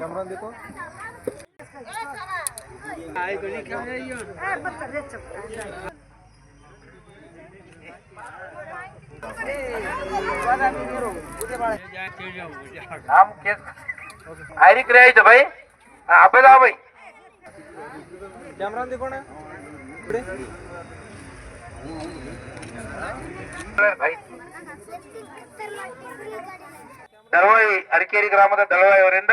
Camera देखो नाम case आयरी करे आहे भाई हा, अबे जाओ भाई कैमरा देखो ना इकडे. भाई ದಳವಾಯಿ ಅರಕೇರಿ ಗ್ರಾಮದ ದಳವಾಯಿ ಅವರಿಂದ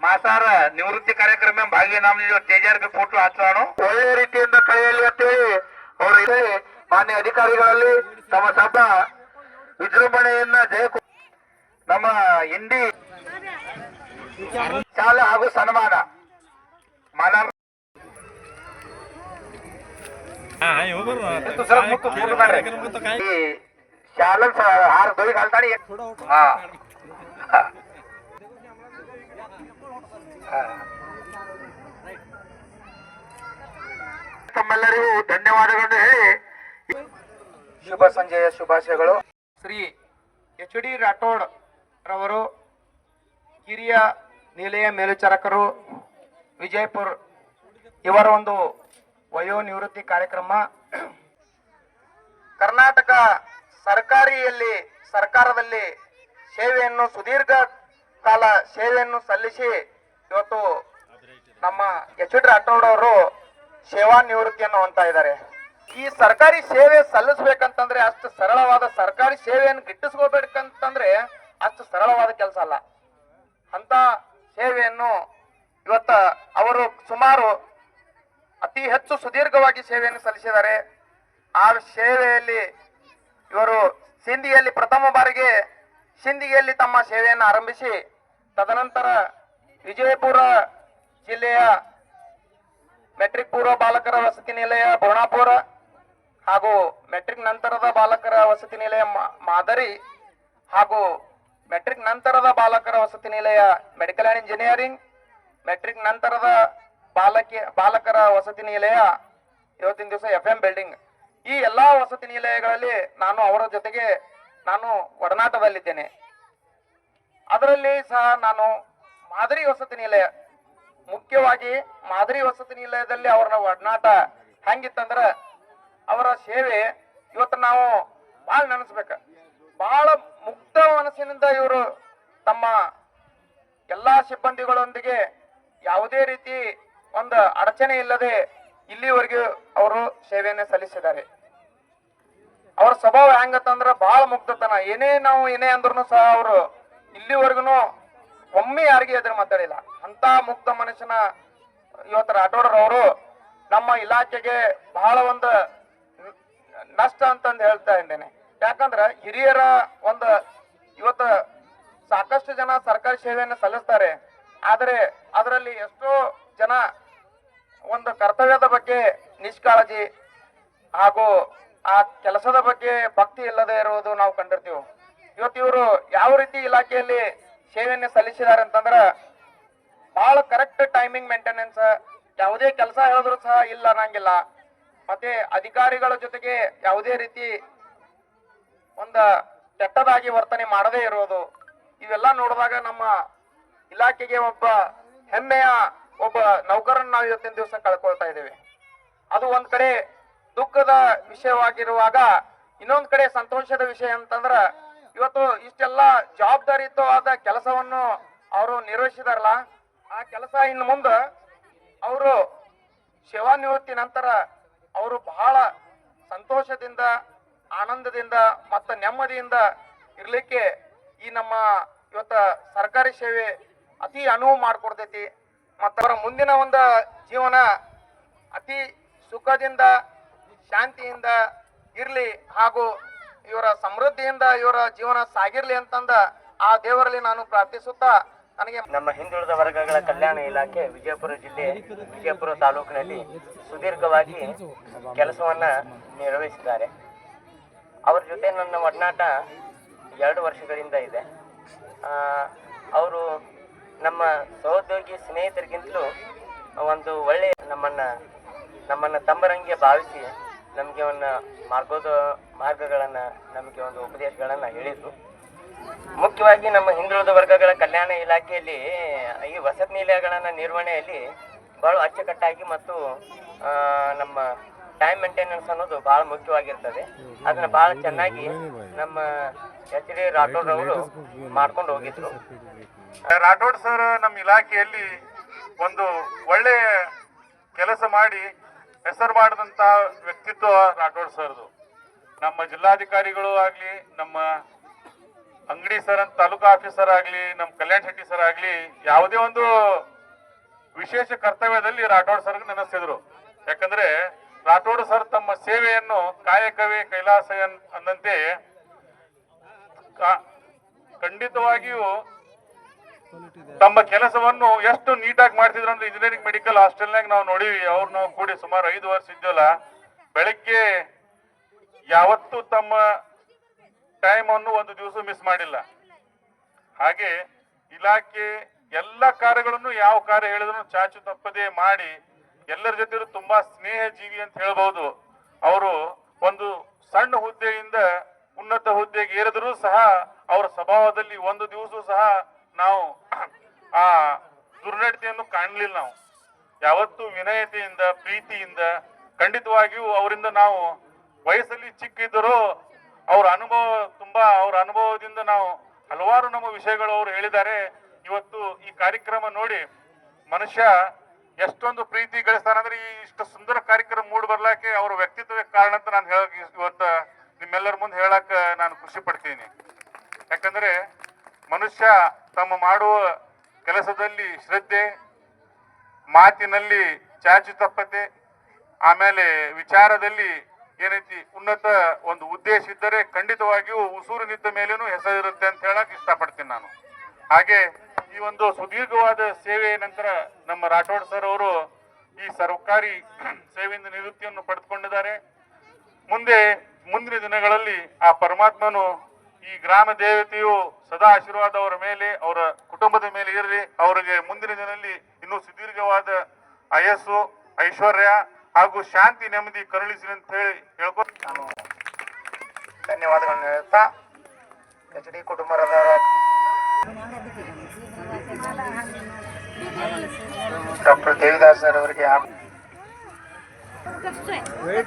ಮಾತಾರ ನಿವೃತ್ತಿ ಕಾರ್ಯಕ್ರಮ ಭಾಗಿ ನಾವು ತೇಜಾರ್ ಫೋಟೋ ಹಚ್ಚೋಣ ಒಳ್ಳೆಯ ರೀತಿಯಿಂದ ಕಳೆಯಲಿ ಅಂತೇಳಿ ಅವರು ಮಾನ್ಯ ಅಧಿಕಾರಿಗಳಲ್ಲಿ ತಮ್ಮ ಸಭಾ ವಿಜೃಂಭಣೆಯನ್ನ ಜಯ ನಮ್ಮ ಹಿಂದಿ ಸಾಲ ಹಾಗೂ ಸನ್ಮಾನ. ಮಾಲಾರ್ ಶಾಲನ್ ಹಾರ ದೊಯ್ಗೆ ಹಾಲ್ತಾನೆ ಹಾ. ತಮ್ಮೆಲ್ಲರಿಗೂ ಧನ್ಯವಾದಗಳನ್ನು ಹೇಳಿ. ಶುಭ ಸಂಜೆಯ ಶುಭಾಶಯಗಳು. ಶ್ರೀ ಎಚ್ ಡಿ ರಾಠೋಡ್ ರವರು ಹಿರಿಯ ನಿಲಯ ಮೇಲ್ವಿಚಾರಕರು ವಿಜಯಪುರ್ ಇವರ ಒಂದು ವಯೋ ನಿವೃತ್ತಿ ಕಾರ್ಯಕ್ರಮ. ಕರ್ನಾಟಕ ಸರ್ಕಾರಿಯಲ್ಲಿ ಸರ್ಕಾರದಲ್ಲಿ ಸೇವೆಯನ್ನು ಸುದೀರ್ಘ ಕಾಲ ಸೇವೆಯನ್ನು ಸಲ್ಲಿಸಿ ಇವತ್ತು ನಮ್ಮ ಎಚ್ ಡಿ ರಾಠೋಡ್ ಅವರು ಸೇವಾ ನಿವೃತ್ತಿಯನ್ನು ಹೊಂದ್ತಾ ಇದ್ದಾರೆ. ಈ ಸರ್ಕಾರಿ ಸೇವೆ ಸಲ್ಲಿಸ್ಬೇಕಂತಂದ್ರೆ ಅಷ್ಟು ಸರಳವಾದ ಸರ್ಕಾರಿ ಸೇವೆಯನ್ನು ಗಿಟ್ಟಿಸ್ಕೋಬೇಕಂತಂದ್ರೆ ಅಷ್ಟು ಸರಳವಾದ ಕೆಲಸ ಅಲ್ಲ. ಅಂತ ಸೇವೆಯನ್ನು ಇವತ್ತ ಅವರು ಸುಮಾರು ಅತಿ ಹೆಚ್ಚು ಸುದೀರ್ಘವಾಗಿ ಸೇವೆಯನ್ನು ಸಲ್ಲಿಸಿದ್ದಾರೆ. ಆ ಸೇವೆಯಲ್ಲಿ ಇವರು ಸಿಂಧಿಯಲ್ಲಿ ಪ್ರಥಮ ಬಾರಿಗೆ ಸಿಂಧಿಯಲ್ಲಿ ತಮ್ಮ ಸೇವೆಯನ್ನು ಆರಂಭಿಸಿ ತದನಂತರ ವಿಜಯಪುರ ಜಿಲ್ಲೆಯ ಮೆಟ್ರಿಕ್ ಪೂರ್ವ ಬಾಲಕರ ವಸತಿ ನಿಲಯ ಬೋಣಾಪುರ ಹಾಗೂ ಮೆಟ್ರಿಕ್ ನಂತರದ ಬಾಲಕರ ವಸತಿ ನಿಲಯ ಮಾದರಿ ಹಾಗೂ ಮೆಟ್ರಿಕ್ ನಂತರದ ಬಾಲಕರ ವಸತಿ ನಿಲಯ ಮೆಡಿಕಲ್ ಆ್ಯಂಡ್ ಇಂಜಿನಿಯರಿಂಗ್ ಮೆಟ್ರಿಕ್ ನಂತರದ ಬಾಲಕಿ, ಬಾಲಕರ ವಸತಿ ನಿಲಯ ಇವತ್ತಿನ ದಿವಸ ಎಫ್ ಎಂ ಬಿಲ್ಡಿಂಗ್ ಈ ಎಲ್ಲ ವಸತಿ ನಿಲಯಗಳಲ್ಲಿ ನಾನು ಅವರ ಜೊತೆಗೆ ನಾನು ಒಡನಾಟದಲ್ಲಿದ್ದೇನೆ. ಅದರಲ್ಲಿ ಸಹ ನಾನು ಮಾದರಿ ವಸತಿ ನಿಲಯ. ಮುಖ್ಯವಾಗಿ ಮಾದರಿ ವಸತಿ ನಿಲಯದಲ್ಲಿ ಅವರ ಒಡನಾಟ ಹೆಂಗಿತ್ತಂದ್ರ ಅವರ ಸೇವೆ ಇವತ್ತು ನಾವು ಬಹಳ ನೆನೆಸ್ಬೇಕ. ಬಹಳ ಮುಕ್ತ ಮನಸ್ಸಿನಿಂದ ಇವರು ತಮ್ಮ ಎಲ್ಲಾ ಸಿಬ್ಬಂದಿಗಳೊಂದಿಗೆ ಯಾವುದೇ ರೀತಿ ಒಂದು ಅಡಚಣೆ ಇಲ್ಲದೆ ಇಲ್ಲಿವರೆಗೂ ಅವರು ಸೇವೆಯನ್ನು ಸಲ್ಲಿಸಿದ್ದಾರೆ. ಅವ್ರ ಸ್ವಭಾವ ಹೆಂಗತ್ತಂದ್ರ ಬಹಳ ಮುಗ್ಧತನ. ಏನೇ ನಾವು ಏನೇ ಅಂದ್ರೂ ಸಹ ಅವರು ಇಲ್ಲಿವರೆಗೂ ಒಮ್ಮೆ ಯಾರಿಗೆ ಎದುರು ಮಾತಾಡಿಲ್ಲ. ಅಂತ ಮುಕ್ತ ಮನುಷ್ಯನ ಇವತ್ತು ರಾಠೋಡರವರು ನಮ್ಮ ಇಲಾಖೆಗೆ ಬಹಳ ಒಂದು ನಷ್ಟ ಅಂತಂದು ಹೇಳ್ತಾ ಇದ್ದೇನೆ. ಯಾಕಂದ್ರೆ ಹಿರಿಯರ ಒಂದು ಇವತ್ತು ಸಾಕಷ್ಟು ಜನ ಸರ್ಕಾರಿ ಸೇವೆಯನ್ನು ಸಲ್ಲಿಸ್ತಾರೆ. ಆದರೆ ಅದರಲ್ಲಿ ಎಷ್ಟೋ ಜನ ಒಂದು ಕರ್ತವ್ಯದ ಬಗ್ಗೆ ನಿಷ್ಕಾಳಜಿ ಹಾಗೂ ಆ ಕೆಲಸದ ಬಗ್ಗೆ ಭಕ್ತಿ ಇಲ್ಲದೆ ಇರುವುದು ನಾವು ಕಂಡಿರ್ತೀವಿ. ಇವತ್ತು ಇವರು ಯಾವ ರೀತಿ ಇಲಾಖೆಯಲ್ಲಿ ಸೇವೆಯನ್ನು ಸಲ್ಲಿಸಿದ್ದಾರೆ ಅಂತಂದ್ರ ಬಹಳ ಕರೆಕ್ಟ್ ಟೈಮಿಂಗ್ ಮೇಂಟೆನೆನ್ಸ್ ಯಾವುದೇ ಕೆಲಸ ಹೇಳಿದ್ರು ಸಹ ಇಲ್ಲ ಅನ್ನಂಗಿಲ್ಲ. ಮತ್ತೆ ಅಧಿಕಾರಿಗಳ ಜೊತೆಗೆ ಯಾವುದೇ ರೀತಿ ಒಂದ ಕೆಟ್ಟದಾಗಿ ವರ್ತನೆ ಮಾಡದೇ ಇರೋದು, ಇವೆಲ್ಲ ನೋಡಿದಾಗ ನಮ್ಮ ಇಲಾಖೆಗೆ ಒಬ್ಬ ಹೆಮ್ಮೆಯ ಒಬ್ಬ ನೌಕರನ್ನ ನಾವು ಇವತ್ತಿನ ದಿವಸ ಕಳ್ಕೊಳ್ತಾ ಇದ್ದೇವೆ. ಅದು ಒಂದ್ ಕಡೆ ದುಃಖದ ವಿಷಯವಾಗಿರುವಾಗ ಇನ್ನೊಂದ್ ಕಡೆ ಸಂತೋಷದ ವಿಷಯ ಅಂತಂದ್ರ ಇವತ್ತು ಇಷ್ಟೆಲ್ಲ ಜವಾಬ್ದಾರಿಯುತವಾದ ಕೆಲಸವನ್ನು ಅವರು ನಿರ್ವಹಿಸಿದಾರಲ್ಲ, ಆ ಕೆಲಸ ಇನ್ನು ಮುಂದೆ ಅವರು ಸೇವಾ ನಿವೃತ್ತಿ ನಂತರ ಅವರು ಬಹಳ ಸಂತೋಷದಿಂದ, ಆನಂದದಿಂದ ಮತ್ತು ನೆಮ್ಮದಿಯಿಂದ ಇರಲಿಕ್ಕೆ ಈ ನಮ್ಮ ಇವತ್ತು ಸರ್ಕಾರಿ ಸೇವೆ ಅತಿ ಅನುವು ಮಾಡಿಕೊಡ್ತೈತಿ. ಮತ್ತು ಅವರ ಮುಂದಿನ ಒಂದು ಜೀವನ ಅತಿ ಸುಖದಿಂದ, ಶಾಂತಿಯಿಂದ ಇರಲಿ ಹಾಗೂ ಇವರ ಸಮೃದ್ಧಿಯಿಂದ, ಇವರ ಜೀವನ ಸಾಗಿರ್ಲಿ ಅಂತಂದ ಆ ದೇವರಲ್ಲಿ ನಾನು ಪ್ರಾರ್ಥಿಸುತ್ತಾ ನನಗೆ ನಮ್ಮ ಹಿಂದುಳಿದ ವರ್ಗಗಳ ಕಲ್ಯಾಣ ಇಲಾಖೆ ವಿಜಯಪುರ ಜಿಲ್ಲೆ, ವಿಜಯಪುರ ತಾಲೂಕಿನಲ್ಲಿ ಸುದೀರ್ಘವಾಗಿ ಕೆಲಸವನ್ನ ನಿರ್ವಹಿಸಿದ್ದಾರೆ. ಅವರ ಜೊತೆ ನನ್ನ ಒಡನಾಟ ಎರಡು ವರ್ಷಗಳಿಂದ ಇದೆ. ಅವರು ನಮ್ಮ ಸಹೋದ್ಯೋಗಿ ಸ್ನೇಹಿತರಿಗಿಂತಲೂ ಒಂದು ಒಳ್ಳೆಯ ನಮ್ಮನ್ನು ನಮ್ಮನ್ನು ತಮ್ಮರಂಗೆ ಭಾವಿಸಿ ನಮಗೆ ಒಂದು ಮಾರ್ಗೋದ ಮಾರ್ಗಗಳನ್ನು ನಮಗೆ ಒಂದು ಉಪದೇಶಗಳನ್ನು ಹೇಳಿದರು. ಮುಖ್ಯವಾಗಿ ನಮ್ಮ ಹಿಂದುಳಿದ ವರ್ಗಗಳ ಕಲ್ಯಾಣ ಇಲಾಖೆಯಲ್ಲಿ ಈ ವಸತಿ ನಿಲಯಗಳನ್ನ ನಿರ್ವಹಣೆಯಲ್ಲಿ ಬಹಳ ಅಚ್ಚುಕಟ್ಟಾಗಿ ಮತ್ತು ನಮ್ಮ ಟೈಮ್ ಮೇಂಟೆನೆನ್ಸ್ ಅನ್ನೋದು ಬಹಳ ಮುಖ್ಯವಾಗಿರ್ತದೆ. ಅದನ್ನ ಬಹಳ ಚೆನ್ನಾಗಿ ನಮ್ಮ ಎಚ್ ಡಿ ರಾಠೋಡ್ ಅವರು ಮಾಡ್ಕೊಂಡು ಹೋಗಿದ್ರು. ರಾಠೋಡ್ ಸರ್ ನಮ್ಮ ಇಲಾಖೆಯಲ್ಲಿ ಒಂದು ಒಳ್ಳೆಯ ಕೆಲಸ ಮಾಡಿ ಹೆಸರು ಮಾಡಿದಂತಹ ವ್ಯಕ್ತಿತ್ವ ರಾಠೋಡ್ ಸರ್ದು ನಮ್ಮ ಜಿಲ್ಲಾಧಿಕಾರಿಗಳು ಆಗ್ಲಿ, ನಮ್ಮ ಅಂಗಡಿ ಸರ್ ಅಂತ ತಾಲೂಕು ಆಫೀಸರ್ ಆಗಲಿ, ನಮ್ಮ ಕಲ್ಯಾಣ್ ಶೆಟ್ಟಿ ಸರ್ ಆಗಲಿ, ಯಾವುದೇ ಒಂದು ವಿಶೇಷ ಕರ್ತವ್ಯದಲ್ಲಿ ರಾಠೋಡ್ ಸರ್ ನೆನೆಸಿದ್ರು. ಯಾಕಂದ್ರೆ ರಾಠೋಡ್ ಸರ್ ತಮ್ಮ ಸೇವೆಯನ್ನು ಕಾಯಕವೇ ಕೈಲಾಸ ಅಂದಂತೆ ಖಂಡಿತವಾಗಿಯೂ ತಮ್ಮ ಕೆಲಸವನ್ನು ಎಷ್ಟು ನೀಟಾಗಿ ಮಾಡ್ತಿದ್ರು ಅಂದ್ರೆ ಇಂಜಿನಿಯರಿಂಗ್ ಮೆಡಿಕಲ್ ಹಾಸ್ಟೆಲ್ನಾಗ ನಾವು ನೋಡಿವಿ. ಅವ್ರು ನಾವು ಕೂಡಿ ಸುಮಾರು ಐದು ವರ್ಷ ಇದ್ದಲ್ಲ ಬೆಳಗ್ಗೆ ಯಾವತ್ತೂ ತಮ್ಮ ಟೈಮ್ ಅನ್ನು ಒಂದು ದಿವಸ ಮಿಸ್ ಮಾಡಿಲ್ಲ. ಹಾಗೆ ಇಲಾಖೆ ಎಲ್ಲ ಕಾರ್ಯಗಳನ್ನು ಯಾವ ಕಾರ್ಯ ಹೇಳಿದ್ರು ಚಾಚು ತಪ್ಪದೆ ಮಾಡಿ ಎಲ್ಲರ ಜೊತೆ ತುಂಬಾ ಸ್ನೇಹ ಜೀವಿ ಅಂತ ಹೇಳಬಹುದು ಅವರು ಒಂದು ಸಣ್ಣ ಹುದ್ದೆಯಿಂದ ಉನ್ನತ ಹುದ್ದೆಗೆ ಏರಿದ್ರು ಸಹ ಅವರ ಸ್ವಭಾವದಲ್ಲಿ ಒಂದು ದಿವಸ ಸಹ ನಾವು ಆ ದುರ್ನಡತೆಯನ್ನು ಕಾಣಲಿಲ್ಲ ನಾವು. ಯಾವತ್ತು ವಿನಯತೆಯಿಂದ, ಪ್ರೀತಿಯಿಂದ ಖಂಡಿತವಾಗಿಯೂ ಅವರಿಂದ ನಾವು ವಯಸ್ಸಲ್ಲಿ ಚಿಕ್ಕ ಇದ್ದರೂ ಅವರ ಅನುಭವ ತುಂಬಾ, ಅವ್ರ ಅನುಭವದಿಂದ ನಾವು ಹಲವಾರು ನಮ್ಮ ವಿಷಯಗಳು ಅವರು ಹೇಳಿದ್ದಾರೆ. ಇವತ್ತು ಈ ಕಾರ್ಯಕ್ರಮ ನೋಡಿ ಮನುಷ್ಯ ಎಷ್ಟೊಂದು ಪ್ರೀತಿ ಗಳಿಸ್ತಾನಂದ್ರೆ ಈ ಇಷ್ಟು ಸುಂದರ ಕಾರ್ಯಕ್ರಮ ಮೂಡ್ ಬರ್ಲಾಕೆ ಅವ್ರ ವ್ಯಕ್ತಿತ್ವಕ್ಕೆ ಕಾರಣ ಅಂತ ನಾನು ಹೇಳಕ್ ಇವತ್ತು ನಿಮ್ಮೆಲ್ಲರ ಮುಂದೆ ಹೇಳಕ್ ನಾನು ಖುಷಿ ಪಡ್ತೀನಿ. ಯಾಕಂದ್ರೆ ಮನುಷ್ಯ ತಮ್ಮ ಮಾಡುವ ಕೆಲಸದಲ್ಲಿ ಶ್ರದ್ಧೆ, ಮಾತಿನಲ್ಲಿ ಚಾಚು ತಪ್ಪತೆ ಆಮೇಲೆ ವಿಚಾರದಲ್ಲಿ ಏನೈತಿ ಉನ್ನತ ಒಂದು ಉದ್ದೇಶ ಇದ್ದರೆ ಖಂಡಿತವಾಗಿಯೂ ಉಸೂರಿನಿದ್ದ ಮೇಲೇನು ಹೆಸರಿರುತ್ತೆ ಅಂತ ಹೇಳಕ್ ಇಷ್ಟಪಡ್ತೀನಿ ನಾನು. ಹಾಗೆ ಈ ಒಂದು ಸುದೀರ್ಘವಾದ ಸೇವೆ ನಂತರ ನಮ್ಮ ರಾಠೋಡ್ ಸರ್ ಅವರು ಈ ಸರ್ಕಾರಿ ಸೇವೆಯಿಂದ ನಿವೃತ್ತಿಯನ್ನು ಪಡೆದುಕೊಂಡಿದ್ದಾರೆ. ಮುಂದೆ ಮುಂದಿನ ದಿನಗಳಲ್ಲಿ ಆ ಪರಮಾತ್ಮನು ಈ ಗ್ರಾಮ ದೇವತೆಯು ಸದಾ ಆಶೀರ್ವಾದ ಅವರ ಮೇಲೆ, ಅವರ ಕುಟುಂಬದ ಮೇಲೆ ಇರಲಿ. ಅವರಿಗೆ ಮುಂದಿನ ದಿನದಲ್ಲಿ ಇನ್ನೂ ಸುದೀರ್ಘವಾದ ಆಯಸ್ಸು ಐಶ್ವರ್ಯ ಹಾಗೂ ಶಾಂತಿ ನೆಮ್ಮದಿ ಕರುಳಿಸಲಿ ಅಂತ ಹೇಳಿ ಹೇಳ್ಕೊ ನಾನು ಧನ್ಯವಾದಗಳನ್ನು ಹೇಳ್ತಾ ಎಚ್ ಡಿ ಕುಟುಂಬರದವರ ಡಾಕ್ಟರ್ ದೇವಿದಾಸ್ ಸರ್ ಅವರಿಗೆ Wait.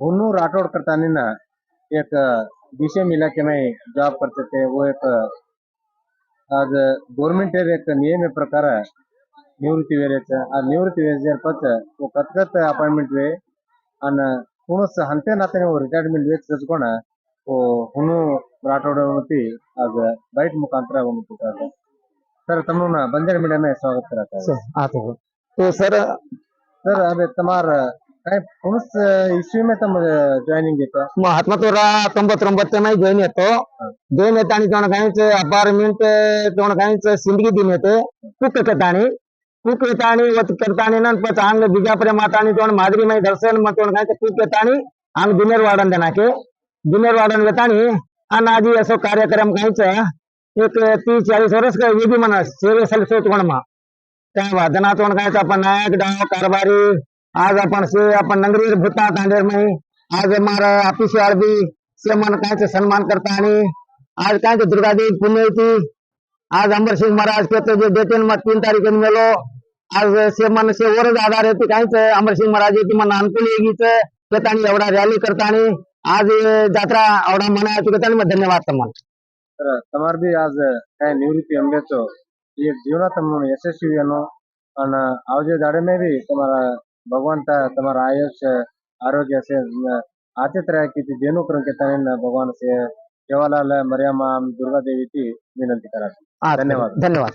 हुन्नू राठौड़ करताने ना एक डीसीएम इलाके में जॉब करते थे वो एक आज गवर्नमेंट एक नियम प्रकार निवृत्ती वेळेचं आ निवृत्ती वेळेच्या पत वो कतकत अपॉइंटमेंट वे आणि पुनस हंते नाते वो रिटायरमेंट वे तेचकोण वो हुन्नू राठौड़ वती आज बाइट मुखांतर वो सर तमने बंजर मीडिया में स्वागत कराता है हाँ तो तो सर सर अबे तमार काय पुनस इश्यू में तम जॉइनिंग घेता ಮಹಾತ್ಮತುರ ತೊಂಬತ್ತೊಂಬತ್ತನೇ ಜಾಯಿನ್ ಆಯ್ತು ಜಾಯಿನ್ ಆಯ್ತು आणि तोंड खायचं अपार्टमेंट तोंड खायचं सिंदगी दिन येते कुक करतानी कुक येतानी वत करतानी ना पत अंग बिजापुरे मातानी तोंड मादरी मै दर्शन मग तोंड खायचं कुक येतानी अंग दिनेर वाडन देनाके दिनेर वाडन येतानी आणि आधी असं कार्यक्रम खायचं एक तीस चाळीस वर्ष का ये भी म्हणा सेवे सलसो तोंड मा त्या वादना तोंड खायचं आपण नायक डाव कारभारी आज आपण से आपण नंगरी भूता तांडेर में आज हमारा ऑफिस वाले भी से मन काय से सम्मान करता आणि आज काय ते दुर्गा देवी पुण्य येते आज अमरसिंह महाराज के तो जो देते मग तीन तारीख मेलो आज से मन से वरच आधार येते काहीच अमरसिंह महाराज येते मन अनुकूल येगीच येतानी एवढा रॅली करतानी आज हे जत्रा एवढा मनायचं करतानी मग धन्यवाद तुम्हाला तर તમારે બી આજ કઈ નિવૃત્તિ અંગે છો એ જીવના તમને યશસ્વી એનો અને આવજે દાડે મેં બી તમારા ಭಗವಂತ ತಮ್ಮ ಆಯುಷ್ ಆರೋಗ್ಯ ಸೇ ಆತಿಥ್ಯ ಹಾಕಿತಿ ದೇನುಕ್ರ ತನ್ನ ಭಗವಾನ್ ಸೇ ಸೇವಾಲಾಲ್ ಮರಿಯಮ್ಮ ದುರ್ಗಾದೇವಿ ವಿನಂತಿ ಕರ ಧನ್ಯವಾದ ಧನ್ಯವಾದ